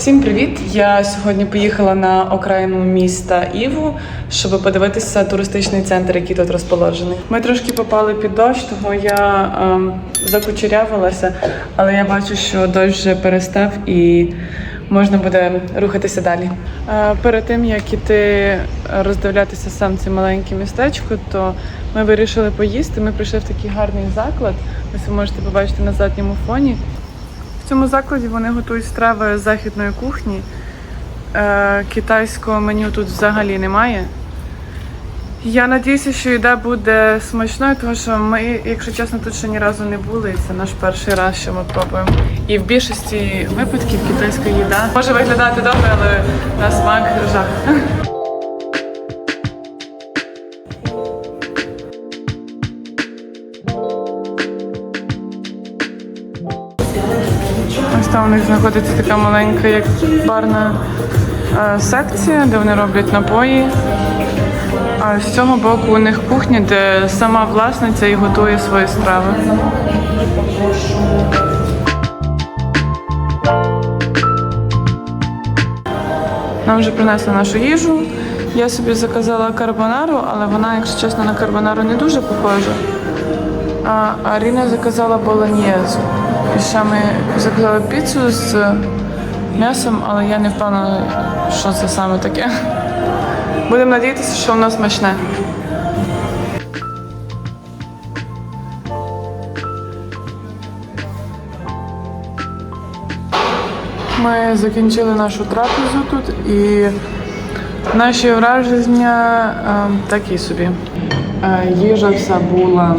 Всім привіт! Я сьогодні поїхала на окраїну міста Іву, щоб подивитися туристичний центр, який тут розположений. Ми трошки попали під дощ, тому я ем, закучерявилася, але я бачу, що дощ вже перестав і можна буде рухатися далі. Е, перед тим як іти роздивлятися сам це маленьке містечко, то ми вирішили поїсти. Ми прийшли в такий гарний заклад. Ось ви можете побачити на задньому фоні. Цьому закладі вони готують страви західної кухні. Е, китайського меню тут взагалі немає. Я надіюся, що їда буде смачною, тому що ми, якщо чесно, тут ще ні разу не були. Це наш перший раз, що ми пробуємо. І в більшості випадків китайська їда може виглядати добре, але на смак жах. Ось там у них знаходиться така маленька, як барна е, секція, де вони роблять напої. А з цього боку у них кухня, де сама власниця і готує свої страви. Нам вже принесли нашу їжу. Я собі заказала карбонару, але вона, якщо чесно, на карбонару не дуже похожа. А Аріна заказала болоньєзу. І ще ми заказали піцу з м'ясом, але я не впевнена, що це саме таке. Будемо надіятися, що воно смачне. Ми закінчили нашу трапезу тут і наші враження е, такі собі. Е, їжа вся була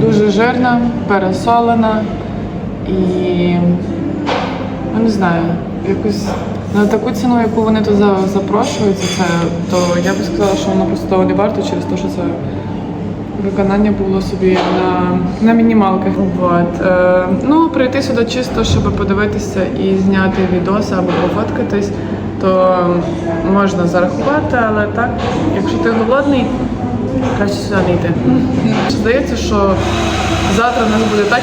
дуже жирна, пересолена і ну, не знаю, якось на таку ціну, яку вони тут за- запрошують, за це, то я би сказала, що воно просто того не варто через те, що це виконання було собі на, на мінімалках. От. Е, ну, прийти сюди чисто, щоб подивитися і зняти відоси або пофоткатись, то можна зарахувати, але так, якщо ти голодний, краще сюди не йти. Здається, що завтра в нас буде так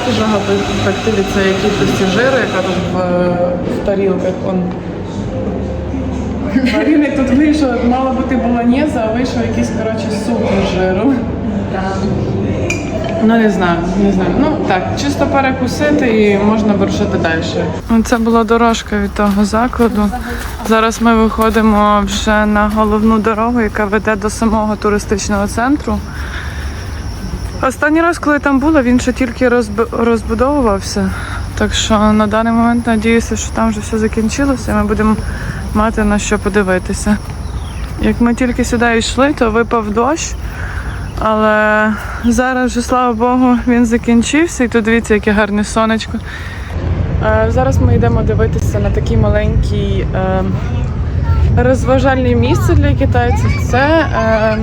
пекти від цієї кількості жиру, яка тут в, в тарілках. Он. Марини тут вийшло, мала бути болоньєза, а вийшов якийсь коротше суп з жиру. Ну не знаю, не знаю. Ну так, чисто перекусити і можна вирушити далі. Це була дорожка від того закладу. Зараз ми виходимо вже на головну дорогу, яка веде до самого туристичного центру. Останній раз, коли там була, він ще тільки розб- розбудовувався. Так що на даний момент надіюся, що там вже все закінчилося, і ми будемо мати на що подивитися. Як ми тільки сюди йшли, то випав дощ. Але зараз вже, слава Богу, він закінчився, і тут дивіться, яке гарне сонечко. Е, Зараз ми йдемо дивитися на такий маленький е, розважальне місце для китайців. Це е,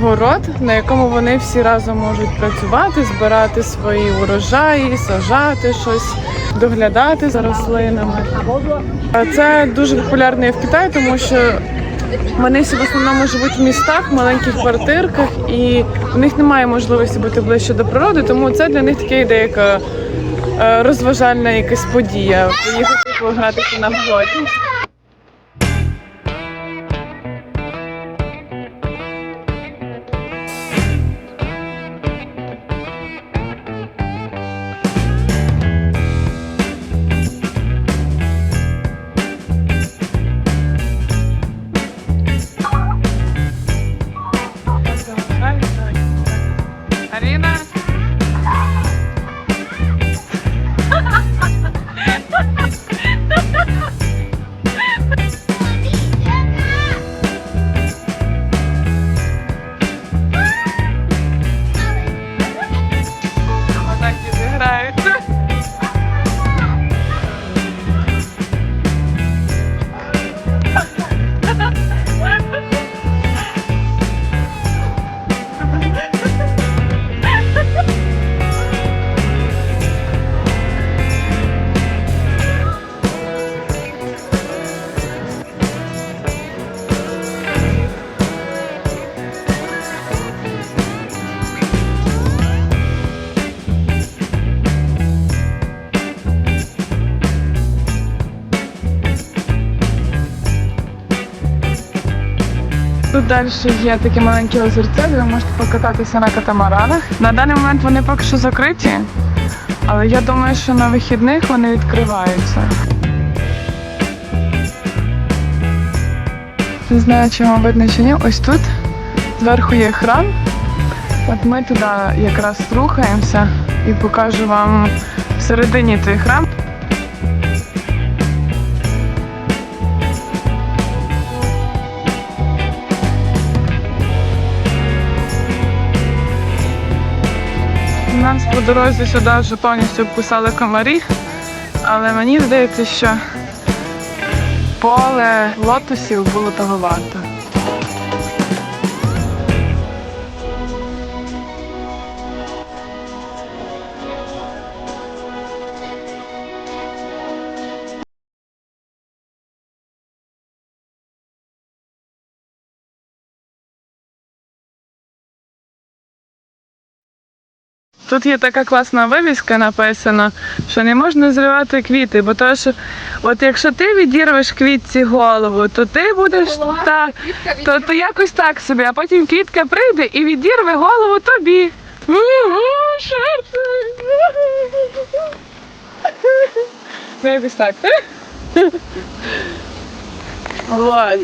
город, на якому вони всі разом можуть працювати, збирати свої урожаї, сажати щось, доглядати за рослинами. Це дуже популярно і в Китаї, тому що вони всі в основному живуть в містах, маленьких квартирках, і у них немає можливості бути ближче до природи, тому це для них таке йде як е, розважальна якась подія. Поїхати погратися на городі. Далі є такі маленькі озерця, де ви можете покататися на катамаранах. На даний момент вони поки що закриті, але я думаю, що на вихідних вони відкриваються. Не знаю, чи вам видно чи ні. Ось тут зверху є храм. От ми туди якраз рухаємося і покажу вам всередині той храм. Нас по дорозі сюди вже повністю вкусали комарі, але мені здається, що поле лотосів було того варто. Тут є така класна вивіска написана, що не можна зривати квіти, бо то, що от якщо ти відірвеш квітці голову, то ти будеш так, то, то якось так собі, а потім квітка прийде і відірве голову тобі. Ну, якось так. Вот.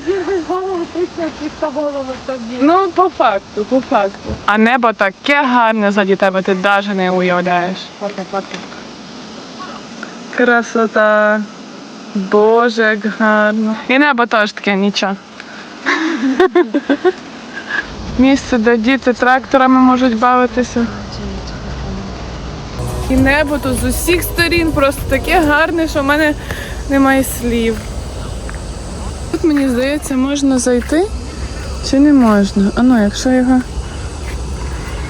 Голову точно квітка голову тобі. Ну, по факту, по факту. А небо таке гарне заді тебе, ти навіть не уявляєш. Фото, фото. Красота. Боже, як гарно. І небо теж таке нічого. Місце, де діти тракторами можуть бавитися. І небо тут з усіх сторін просто таке гарне, що в мене немає слів. Тут мені здається, можна зайти чи не можна? А ну, якщо його.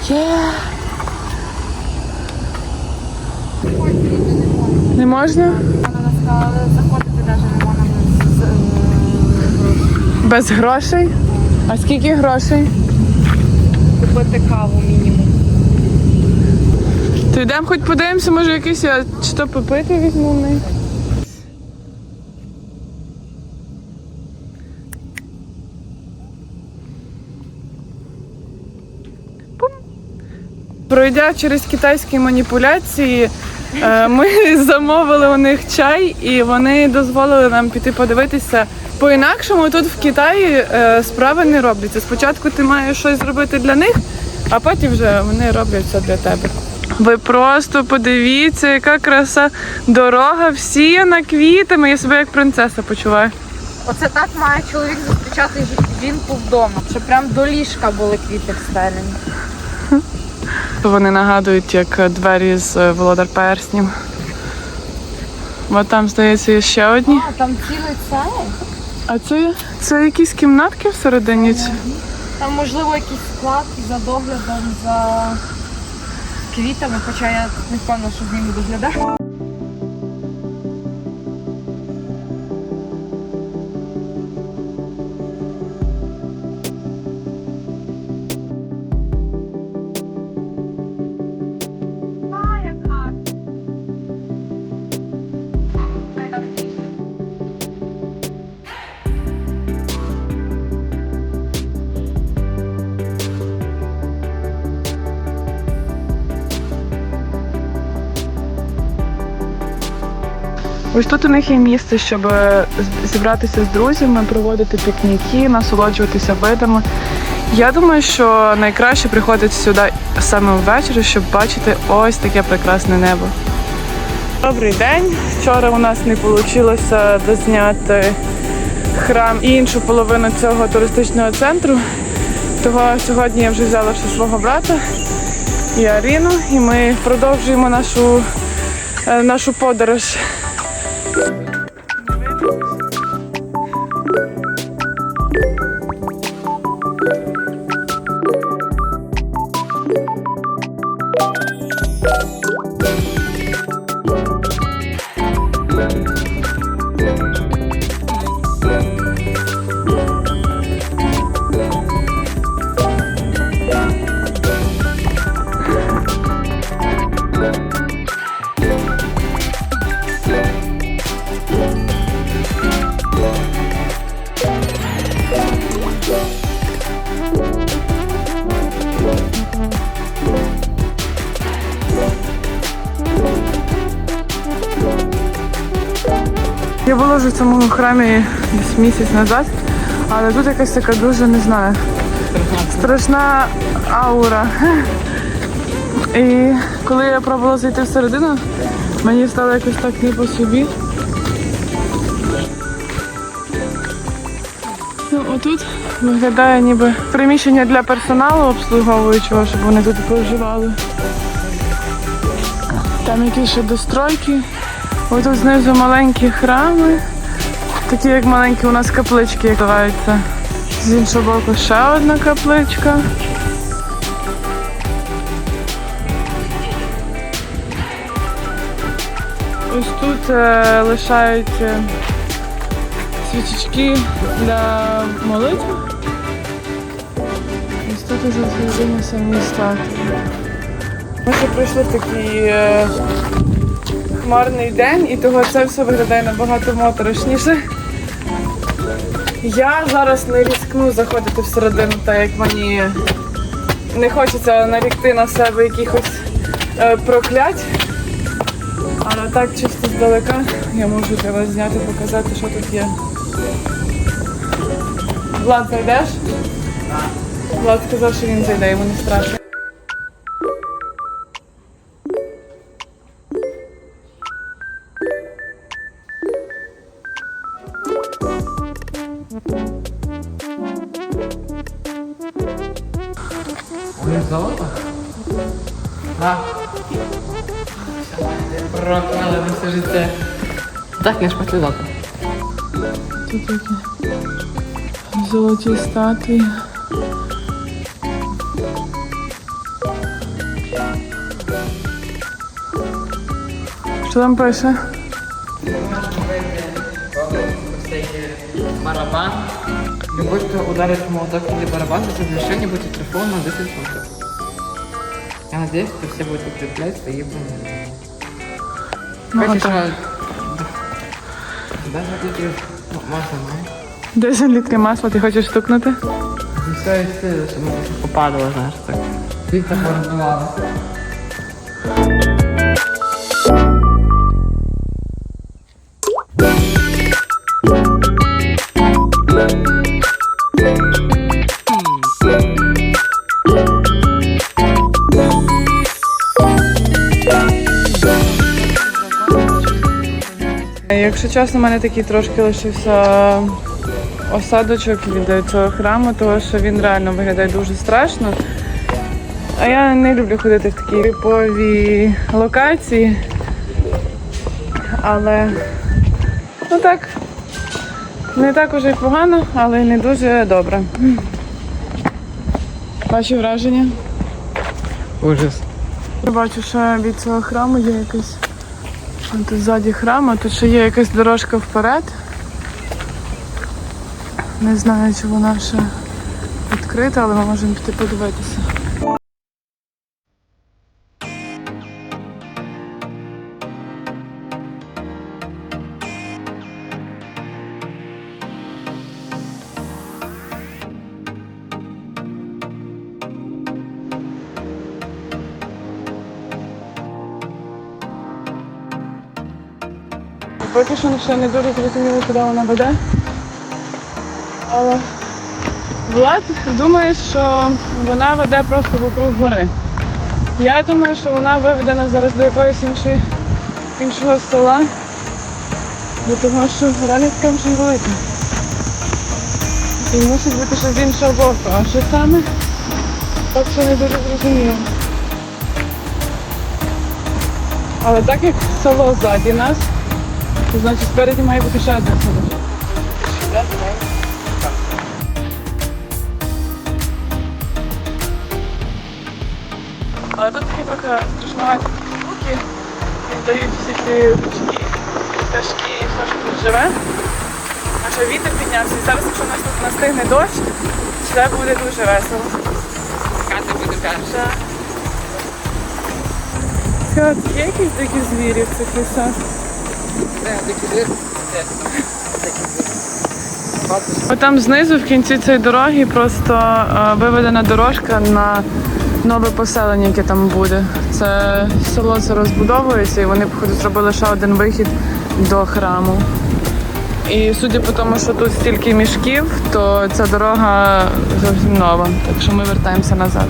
Є. Не можна? Вона сказала, заходити навіть не можна без грошей? А скільки грошей? купити каву мінімум. То йдемо хоч подивимося, може якийсь я чи то попити візьму в неї. Пройдя через китайські маніпуляції, е, ми замовили у них чай, і вони дозволили нам піти подивитися. По-інакшому тут в Китаї е, справи не робляться. Спочатку ти маєш щось зробити для них, а потім вже вони роблять все для тебе. Ви просто подивіться, яка краса дорога всіяна квітами. Я себе як принцеса почуваю. Оце так має чоловік зустрічати жі- жінку вдома, щоб прям до ліжка були квіти встелені. Вони нагадують як двері з е, володар перснів. От там, здається, є ще одні. А, там цілий цей. А це, це якісь кімнатки всередині? Там можливо якийсь склад за доглядом за квітами, хоча я не впевнена, що з ними доглядає. Ось тут у них є місце, щоб е, зібратися з друзями, проводити пікніки, насолоджуватися видами. Я думаю, що найкраще приходити сюди саме ввечері, щоб бачити ось таке прекрасне небо. Добрий день. Вчора у нас не вийшло дозняти храм і іншу половину цього туристичного центру. Того сьогодні я вже взяла ще свого брата і Аріну, і ми продовжуємо нашу, е, нашу подорож. Я була вже в цьому храмі десь місяць назад, але тут якась така дуже, не знаю, страшна аура. І коли я пробувала зайти всередину, мені стало якось так не по собі. Ну, отут виглядає ніби приміщення для персоналу обслуговуючого, щоб вони тут проживали. Там якісь ще достройки. Ось тут знизу маленькі храми. Такі як маленькі у нас каплички називаються. З іншого боку ще одна капличка. Ось тут е, лишають е, свічечки для молитви. Ось тут уже самі статуї. Ми ще пройшли в такий е, хмарний день, і того це все виглядає набагато моторошніше. Я зараз не ризикну заходити всередину, так як мені не хочеться нарікти на себе якихось е, проклять. Але так чисто здалека я можу для вас зняти, показати, що тут є. Влад, зайдеш? Влад сказав, що він зайде, йому не страшно. Блин, золото? Да. Прокляли на все життя. Так, я ж завтра. Тут такі золоті статуї. Що там пише? Барабан. Не будете ударить в молоток или барабан без разрешения будет телефон на 10 суток. Я надеюсь, что все будут укреплять свои бумаги. Ну, Хочешь, так. а, даже если ну, можно, ну. 10 літрів масла ти хочеш стукнути? Не все и все, чтобы попадало, знаешь, так. Віка порозбивала. Якщо чесно, у мене такий трошки лишився осадочок від цього храму, тому що він реально виглядає дуже страшно. А я не люблю ходити в такі типові локації. Але ну так, не так уже й погано, але не дуже добре. Ваші враження? Ужас. Я бачу, що від цього храму є якийсь. Тут ззаді храму, тут ще є якась дорожка вперед. Не знаю, чи вона ще відкрита, але ми можемо піти подивитися. Поки що ще не дуже зрозуміло, куди вона веде. Але Влад думає, що вона веде просто вокруг гори. Я думаю, що вона виведе нас зараз до якоїсь іншої, іншого села, до того, що гора не така вже велика. І мусить бути ще з іншого боку. А що саме? Так що не дуже зрозуміло. Але так як село ззаді нас, значить спереді має бути ще одне село. Але тут такі трохи страшнуваті звуки, дають всі ці ручки, пташки, і все, що тут живе. А ще вітер піднявся. І зараз, якщо у нас тут настигне дощ, це буде дуже весело. Катя буде перша. Є якісь дикі звірі в цих лісах? Там знизу в кінці цієї дороги просто е, виведена дорожка на нове поселення, яке там буде. Це село це розбудовується і вони, походу, зробили ще один вихід до храму. І судя по тому, що тут стільки мішків, то ця дорога зовсім нова. Так що ми вертаємося назад.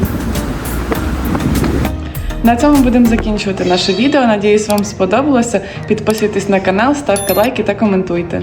На цьому будемо закінчувати наше відео. Надіюсь, вам сподобалося. Підписуйтесь на канал, ставте лайки та коментуйте.